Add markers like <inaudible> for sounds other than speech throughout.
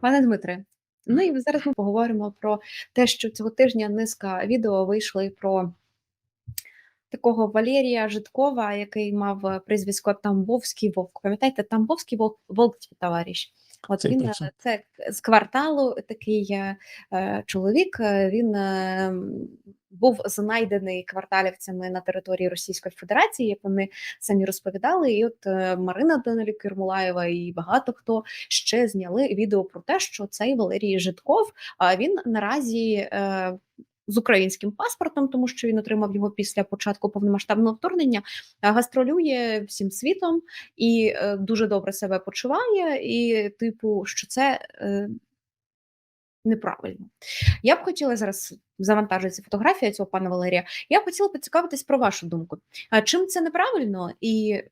Пане Дмитре, ну і зараз ми поговоримо про те, що цього тижня низка відео вийшли про такого Валерія Житкова, який мав е, прізвисько Тамбовський Вовк. Пам'ятаєте, Тамбовський Вовк, Вовк товариш. От він е, це з кварталу такий е, чоловік. Він е, був знайдений кварталівцями на території Російської Федерації, як вони самі розповідали. І от е, Марина Данилюк Ермолаєва і багато хто ще зняли відео про те, що цей Валерій Житков, він наразі. е, З українським паспортом, тому що він отримав його після початку повномасштабного вторгнення, гастролює всім світом і е, дуже добре себе почуває, і, типу, що це неправильно. Я б хотіла зараз завантажити фотографію цього пана Валерія. Я б хотіла поцікавитись про вашу думку. А чим це неправильно, і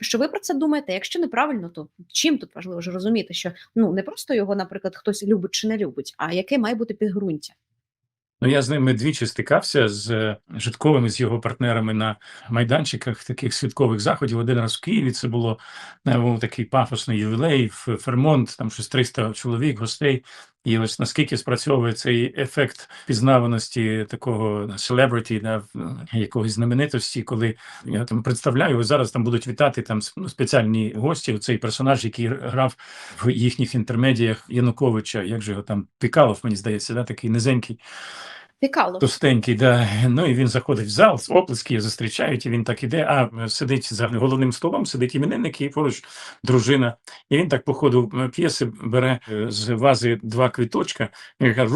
що ви про це думаєте? Якщо неправильно, то чим тут важливо ж розуміти, що ну не просто його, наприклад, хтось любить чи не любить, а яке має бути підґрунтя? Ну, я з ними двічі стикався з е, Житковим і з його партнерами на майданчиках таких святкових заходів. Один раз в Києві це було е, був такий пафосний ювілей, Ф- Фермонт, там щось 300 чоловік, гостей. І ось наскільки спрацьовує цей ефект пізнаваності такого селебриті, да, якогось знаменитості, коли я там представляю, зараз там будуть вітати там ну, спеціальні гості. Цей персонаж, який грав в їхніх інтермедіях Януковича, як же його там Пікалов, мені здається, да, такий низенький. Пікало. Товстенький, да. Ну і він заходить в зал, оплески його зустрічають, і він так іде. А сидить за головним столом, сидить іменинник і поруч дружина. І він так по ходу п'єси бере е, з вази два квіточка і каже: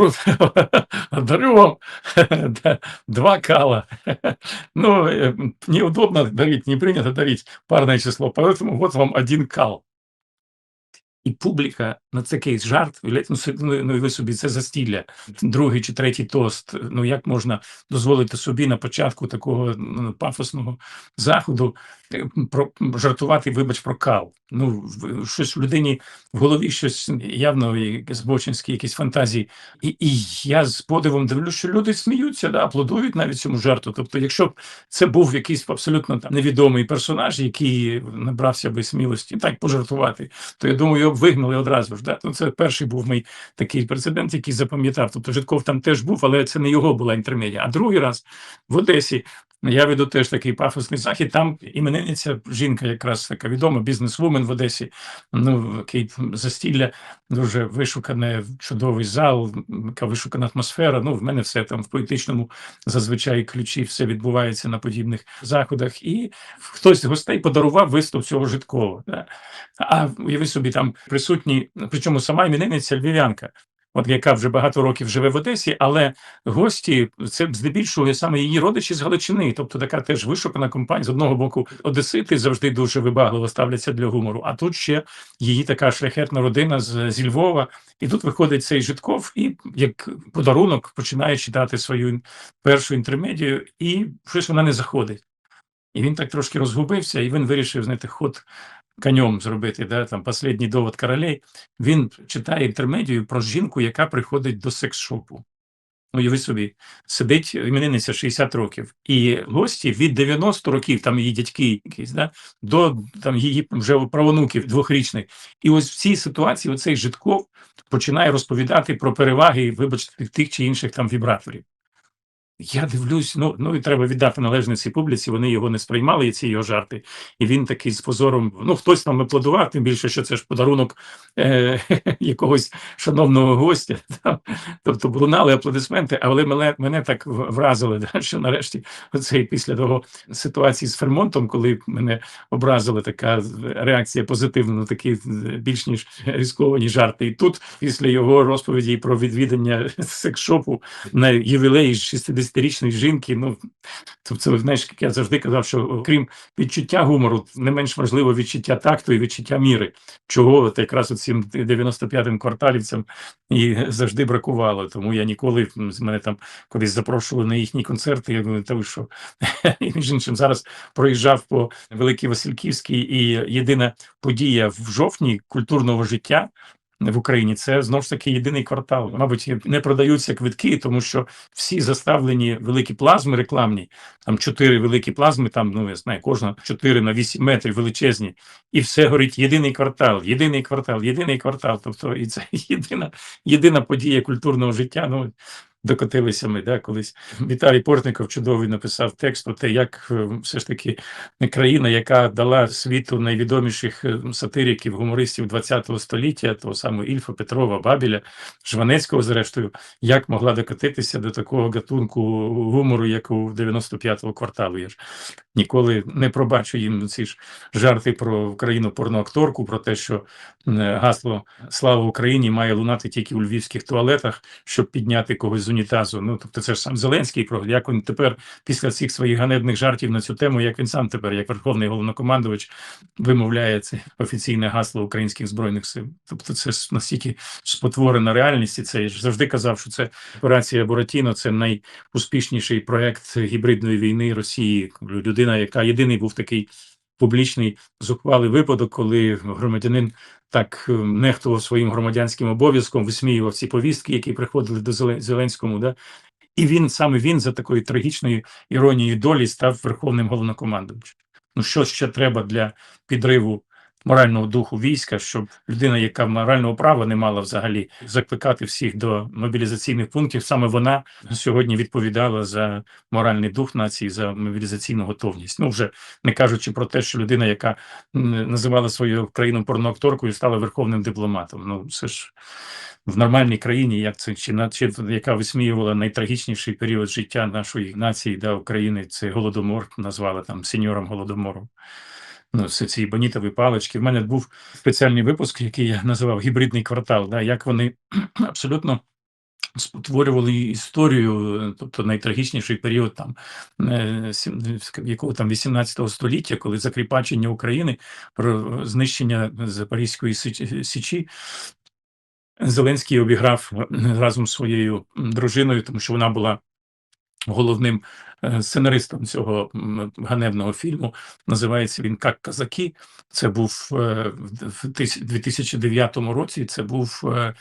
<laughs> дарю вам <laughs> два кала. <laughs> Ну, е, неудобно дарить, не принято дарить парное число, поэтому вот вам один кал. І публіка на це кейс жарт, ну, ну, ну і ви собі це застілля, другий чи третій тост. Ну як можна дозволити собі на початку такого ну, пафосного заходу е, про жартувати, вибач, про кал. Ну щось в людині в голові щось явно збочинські якісь фантазії. І, і я з подивом дивлюсь, що люди сміються, да, аплодують навіть цьому жарту. Тобто, якщо б це був якийсь абсолютно там невідомий персонаж, який набрався би смілості так пожартувати, то я думаю, його б вигнали одразу ж. Да? Ну, це перший був мій такий прецедент, який запам'ятав. Тобто Житков там теж був, але це не його була інтермедія. А другий раз в Одесі. Я веду теж такий пафосний захід. Там іменинниця жінка, якраз така відома, бізнесвумен в Одесі. Ну, який застілля, дуже вишукане, чудовий зал, яка вишукана атмосфера. Ну, в мене все там в поетичному зазвичай ключі, все відбувається на подібних заходах. І хтось з гостей подарував виступ цього Житкова. Да? А уяви собі, там присутні, причому сама іменинниця львів'янка. От яка вже багато років живе в Одесі, але гості це здебільшого саме її родичі з Галичини, тобто така теж вишукана компанія. З одного боку, Одесити завжди дуже вибагливо ставляться для гумору. А тут ще її така шляхетна родина з, зі Львова. І тут виходить цей Житков, і як подарунок починає читати свою першу інтермедію, і щось вона не заходить. І він так трошки розгубився, і він вирішив знаєте, ход конем зробити, да, там «Последній довод королей. Він читає інтермедію про жінку, яка приходить до секс-шопу. Ну, уяви собі, сидить іменинниця 60 років, і гості від 90 років, там її дядьки якісь, да, до там її вже правонуків двохрічних. І ось в цій ситуації оцей Житков починає розповідати про переваги, вибачте, тих чи інших там вібраторів. Я дивлюсь, ну ну і треба віддати належне цій публіці. Вони його не сприймали, ці його жарти. І він такий з позором. Ну хтось там аплодував, тим більше, що це ж подарунок е, <laughs> якогось шановного гостя. <laughs> Там. Тобто лунали аплодисменти, але мене мене так вразили, <laughs> да, що нарешті оцей після того ситуації з Фермонтом, коли мене образила така реакція позитивна на такі більш ніж рисковані жарти. І тут, після його розповіді про відвідання секс-шопу на ювілеї 60-річної жінки. Ну тобто, знаєш, як я завжди казав, що окрім відчуття гумору, не менш важливо відчуття такту і відчуття міри, чого от якраз цим 95-м кварталівцям і завжди бракувало. Тому я ніколи з мене там колись запрошували на їхні концерти. Я думаю, та ви що і <laughs> між іншим зараз проїжджав по Великій Васильківській, і єдина подія в жовтні культурного життя. В Україні. Це знову ж таки єдиний квартал. Мабуть, не продаються квитки, тому що всі заставлені великі плазми рекламні, там чотири великі плазми, там ну я знаю, кожна чотири на вісім метрів величезні, і все горить єдиний квартал, єдиний квартал, єдиний квартал. Тобто, і це <laughs> єдина, єдина подія культурного життя. Ну докотилися ми, да, колись Віталій Портников чудовий написав текст про те, як е, все ж таки країна, яка дала світу найвідоміших е, сатириків, гумористів ХХ століття, того самого Ільфа, Петрова, Бабіля, Жванецького, зрештою, як могла докотитися до такого гатунку гумору, як у 95-го кварталу. Я ж ніколи не пробачу їм ці ж жарти про Україну порноакторку, про те, що е, гасло Слава Україні має лунати тільки у львівських туалетах, щоб підняти когось з унітазу. Ну тобто, це ж сам Зеленський як він тепер після всіх своїх ганебних жартів на цю тему, як він сам тепер, як верховний головнокомандувач, вимовляє це офіційне гасло українських збройних сил. Тобто, це ж настільки спотворена реальність, і це я ж завжди казав, що це операція Буратіно, це найуспішніший проект гібридної війни Росії. Людина, яка єдиний був такий. Публічний зухвалий випадок, коли громадянин так е, нехтував своїм громадянським обов'язком, висміював ці повістки, які приходили до Зелен- Зеленському. Да? І він саме він за такою трагічною іронією долі став верховним головнокомандувачем. Ну що ще треба для підриву морального духу війська, щоб людина, яка морального права не мала взагалі закликати всіх до мобілізаційних пунктів, саме вона сьогодні відповідала за моральний дух нації, за мобілізаційну готовність. Ну вже не кажучи про те, що людина, яка називала свою країну порноакторкою, стала верховним дипломатом. Ну це ж в нормальній країні, як це чи на чи яка висміювала найтрагічніший період життя нашої нації да України. Це голодомор, назвала там сеньором голодомором. Ну, це ці бонітові палички. В мене був спеціальний випуск, який я називав гібридний квартал. Да, як вони <clears throat> абсолютно спотворювали історію, тобто найтрагічніший період там е, якого там 18 століття, коли закріпачення України про знищення Запорізької Січі. Зеленський обіграв разом з своєю дружиною, тому що вона була головним е, сценаристом цього ганебного фільму. Називається він Как казаки. Це був е, в в 2009 році. Це був е,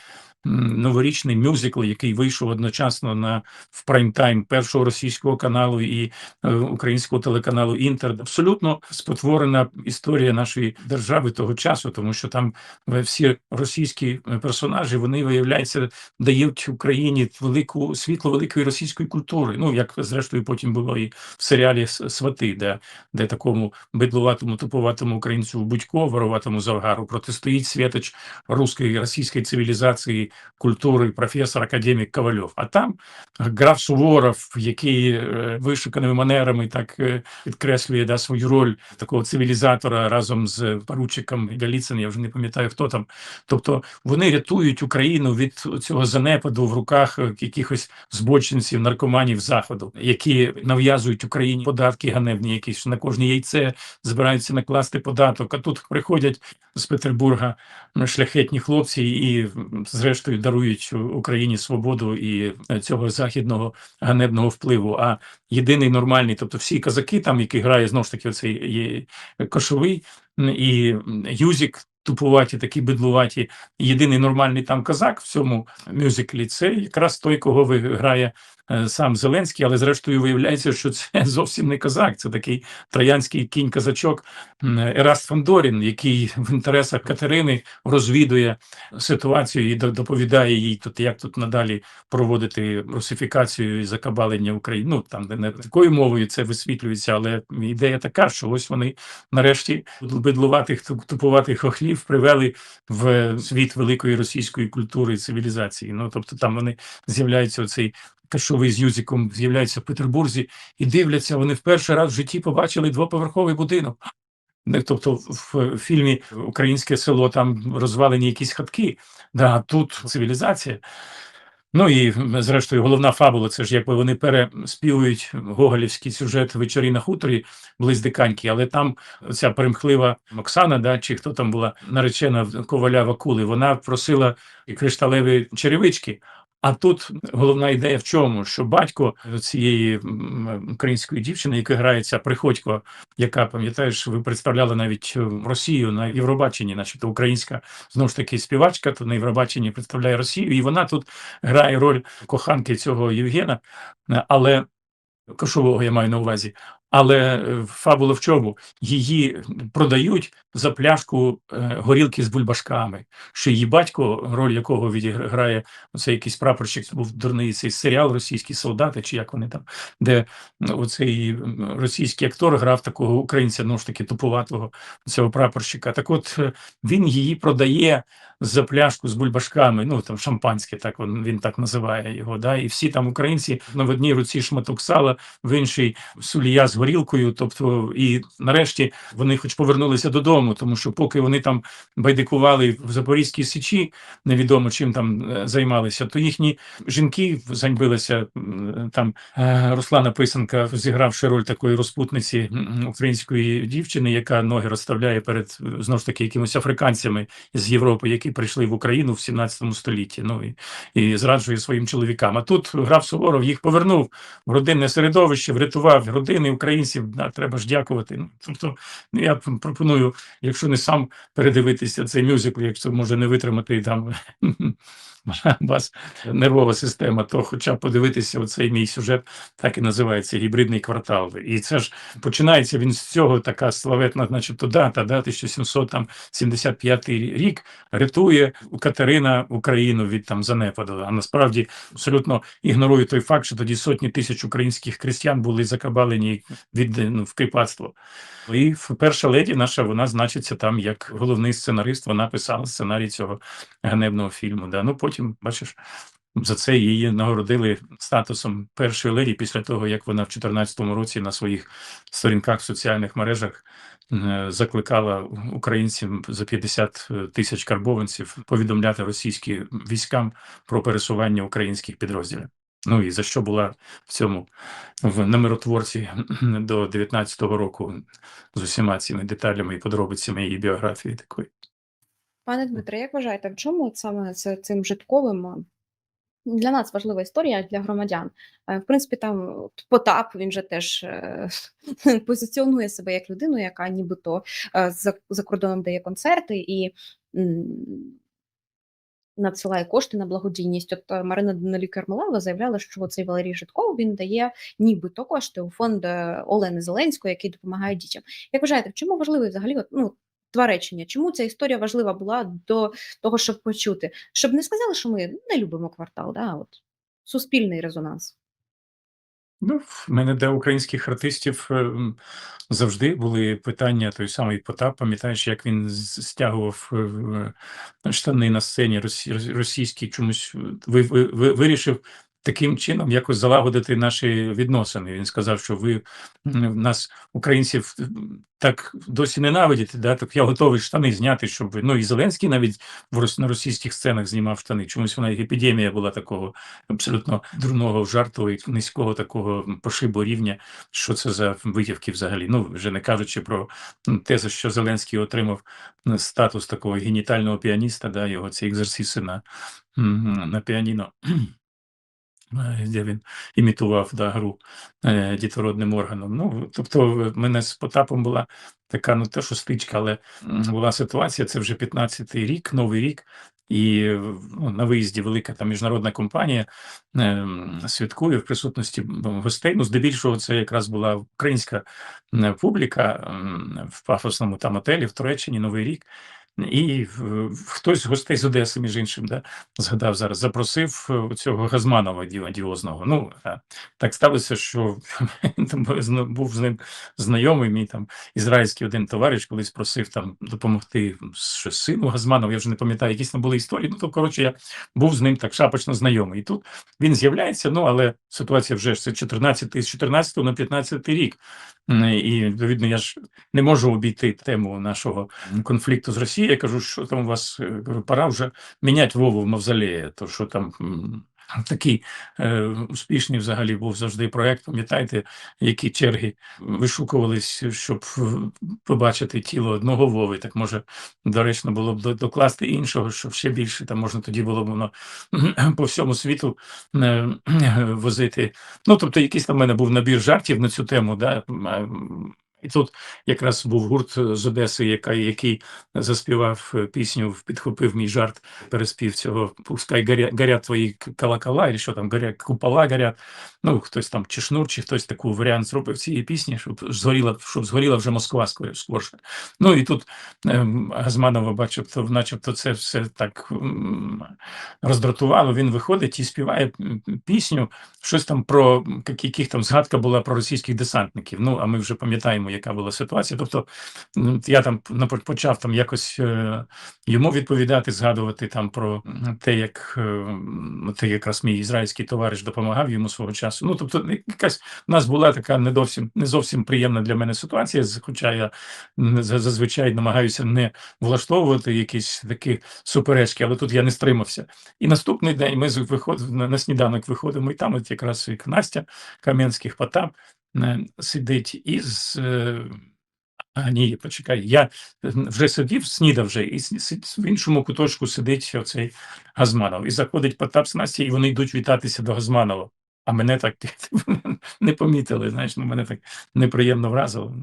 новорічний мюзикл, який вийшов одночасно на в прайм-тайм першого російського каналу і е, українського телеканалу Інтер. Абсолютно спотворена історія нашої держави того часу, тому що там е, всі російські е, персонажі вони виявляється дають Україні велику світло великої російської культури. Ну як зрештою потім було і в серіалі «С- Свати, де, де такому бидлуватому, туповатому українцю Будько, вороватому завгару, протистоїть святоч руської російської цивілізації, культури, професор, академік Ковальов. А там граф Суворов, який е, вишуканими манерами так е, підкреслює да, свою роль такого цивілізатора разом з поручиком Галіцин, я вже не пам'ятаю, хто там. Тобто вони рятують Україну від цього занепаду в руках е, якихось збочинців, наркоманів заходу, які нав'язують Україні податки ганебні, якісь на кожне яйце збираються накласти податок. А тут приходять з Петербурга шляхетні хлопці і м, зрештою дарують Україні свободу і е, цього західного ганебного впливу. А єдиний нормальний, тобто всі казаки, там які грає знову ж таки оцей кошовий і Юзік. Тупуваті, такі бидлуваті. Єдиний нормальний там казак в цьому мюзиклі це якраз той, кого виграє сам Зеленський, але зрештою виявляється, що це <laughs> зовсім не казак. Це такий троянський кінь казачок м, Ераст Фандорін, який в інтересах Катерини розвідує ситуацію і доповідає їй тут, як тут надалі проводити русифікацію і закабалення України. Ну там не- такою мовою це висвітлюється, але ідея така, що ось вони нарешті бидлуватих туп- тупуватих хохлів привели в світ великої російської культури і цивілізації. Ну тобто там вони з'являються оцей. Кашовий з Юзиком з'являється в Петербурзі і дивляться, вони в перший раз в житті побачили двоповерховий будинок. Тобто в фільмі Українське село там розвалені якісь хатки, да, тут цивілізація. Ну і зрештою, головна фабула це ж якби вони переспівують гоголівський сюжет вечорі на хуторі близ Диканьки, але там ця примхлива Оксана, да, чи хто там була наречена коваля Вакули, вона просила кришталеві черевички. А тут головна ідея в чому? Що батько цієї української дівчини, яка грається Приходько, яка пам'ятаєш, ви представляли навіть е, Росію на Євробаченні, начебто українська знову ж таки співачка, то на Євробаченні представляє Росію, і вона тут грає роль коханки цього Євгена, е, але кошового я маю на увазі. Але е, фабула в чому? Її продають за пляшку е, горілки з бульбашками. Що її батько, роль якого відіграє оцей якийсь прапорщик, це був дурний цей серіал Російські солдати, чи як вони там, де оцей російський актор грав такого українця, ну ж таки тупуватого цього прапорщика. Так от е, він її продає за пляшку з бульбашками, ну там шампанське, так він, він так називає його. Да? І всі там українці ну, в одній руці шматок сала, в іншій сулія з горілкою. Тобто, і нарешті вони хоч повернулися додому, тому що поки вони там байдикували в Запорізькій Січі, невідомо чим там е, займалися, то їхні жінки заньбилися. Там е, Руслана Писанка, зігравши роль такої розпутниці української дівчини, яка ноги розставляє перед знову ж таки якимось африканцями з Європи, які прийшли в Україну в 17 столітті. Ну і, і зраджує своїм чоловікам. А тут граф Суворов їх повернув в родинне середовище, врятував родини українців. Треба ж дякувати. Ну, тобто, ну, я пропоную, якщо не сам передивитися цей мюзикл, якщо може не витримати там <laughs> вас нервова система, то хоча б подивитися оцей мій сюжет, так і називається гібридний квартал. І це ж починається він з цього така славетна, начебто дата, да, 1775 рік рятує Катерина Україну від там занепаду. А насправді абсолютно ігнорує той факт, що тоді сотні тисяч українських крістян були закабалені від ну, в кріпацтво. І перша леді наша вона значиться там як головний сценарист. Вона писала сценарій цього ганебного фільму. Да. Ну потім, бачиш, за це її нагородили статусом першої леді після того, як вона в 2014 році на своїх сторінках в соціальних мережах е, закликала українців за 50 тисяч карбованців повідомляти російським військам про пересування українських підрозділів. Ну і за що була в цьому в на миротворці до 19-го року з усіма цими деталями і подробицями її біографії такої. Пане Дмитре, як вважаєте, в чому саме з цим житковим для нас важлива історія для громадян? Е, В принципі, там Потап він же теж е, <laughs> позиціонує себе як людину, яка нібито е, за, за кордоном дає концерти і надсилає кошти на благодійність. От Марина Данилюк Кармелова заявляла, що цей Валерій Житков він дає нібито кошти у фонд Олени Зеленської, який допомагає дітям. Як вважаєте, в чому важливий взагалі ну, два речення? Чому ця історія важлива була до того, щоб почути? Щоб не сказали, що ми не любимо квартал, да? от, суспільний резонанс. Ну, в мене для українських артистів е, завжди були питання той самий Потап. Пам'ятаєш, як він стягував е, е, штани на сцені росі- рос- російські чомусь ви, ви, ви- вирішив таким чином якось залагодити наші відносини. Він сказав, що ви нас, українців, так досі ненавидите, да? так я готовий штани зняти, щоб ви. Ну і Зеленський навіть в на російських сценах знімав штани. Чомусь вона епідемія була такого абсолютно дурного жарту і низького такого пошибу рівня. Що це за витівки взагалі? Ну вже не кажучи про те, за що Зеленський отримав статус такого генітального піаніста, да, його ці екзерсиси на, на піаніно. Е, Де він імітував да, гру е, дітородним органом. Ну, тобто, в мене з Потапом була така, ну те, що стичка, але була ситуація, це вже 15-й рік, новий рік, і ну, на виїзді велика там міжнародна компанія ем, святкує в присутності гостей. Ну, здебільшого, це якраз була українська публіка в пафосному там отелі в Туреччині Новий рік. І хтось з гостей з Одеси, між іншим, да, згадав зараз, запросив е, цього Газманова ді- одіозного. Ну, е, так сталося, що <laughs> був з ним знайомий мій там ізраїльський один товариш, колись просив там допомогти що, сину Газманова, я вже не пам'ятаю, якісь там були історії. Ну, то, коротше, я був з ним так шапочно знайомий. І тут він з'являється, ну, але ситуація вже це 14, з 14 на 15 рік. І, відповідно, я ж не можу обійти тему нашого конфлікту з Росією. Я кажу, що там у вас е, кажу, пора вже міняти Вову в мавзолеї, то що там Такий е, успішний взагалі був завжди проект. Пам'ятаєте, які черги вишукувались, щоб е, побачити тіло одного Вови. Так може доречно було б докласти іншого, щоб ще більше там можна тоді було б воно <clears throat> по всьому світу е, <clears throat> возити. Ну тобто, якийсь там в мене був набір жартів на цю тему. Да? І тут якраз був гурт з Одеси, яка, який заспівав е, пісню, підхопив мій жарт, переспів цього пускай горя, горять твої колокола, і що там горять купола горять. Ну, хтось там чи шнур, чи хтось таку варіант зробив цієї пісні, щоб згоріла, щоб згоріла вже Москва скорше. Ну і тут ем, Газманова, бачив, начебто це все так роздратувало. Він виходить і співає пісню, щось там про яких там згадка була про російських десантників. Ну, а ми вже пам'ятаємо, яка була ситуація. Тобто, ну, я там почав там якось е, йому відповідати, згадувати там про те, як е, те, якраз мій ізраїльський товариш допомагав йому свого часу. Ну, тобто, якась у нас була така не зовсім не зовсім приємна для мене ситуація, хоча я зазвичай намагаюся не влаштовувати якісь такі суперечки, але тут я не стримався. І наступний день ми виход, на, сніданок виходимо, і там от якраз як Настя Кам'янських Потап сидить із. е, А, ні, почекай, я е, вже сидів, снідав вже, і в іншому куточку сидить оцей Газманов. І заходить Потап з Настя, і вони йдуть вітатися до Газманова. А мене так <laughs> не помітили, знаєш, ну мене так неприємно вразило.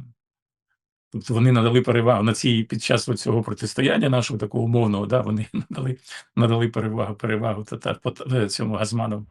Тобто вони надали перевагу на цій під час цього протистояння нашого такого умовного, да, вони <laughs> надали, надали перевагу, перевагу та, та, е, цьому Газманову.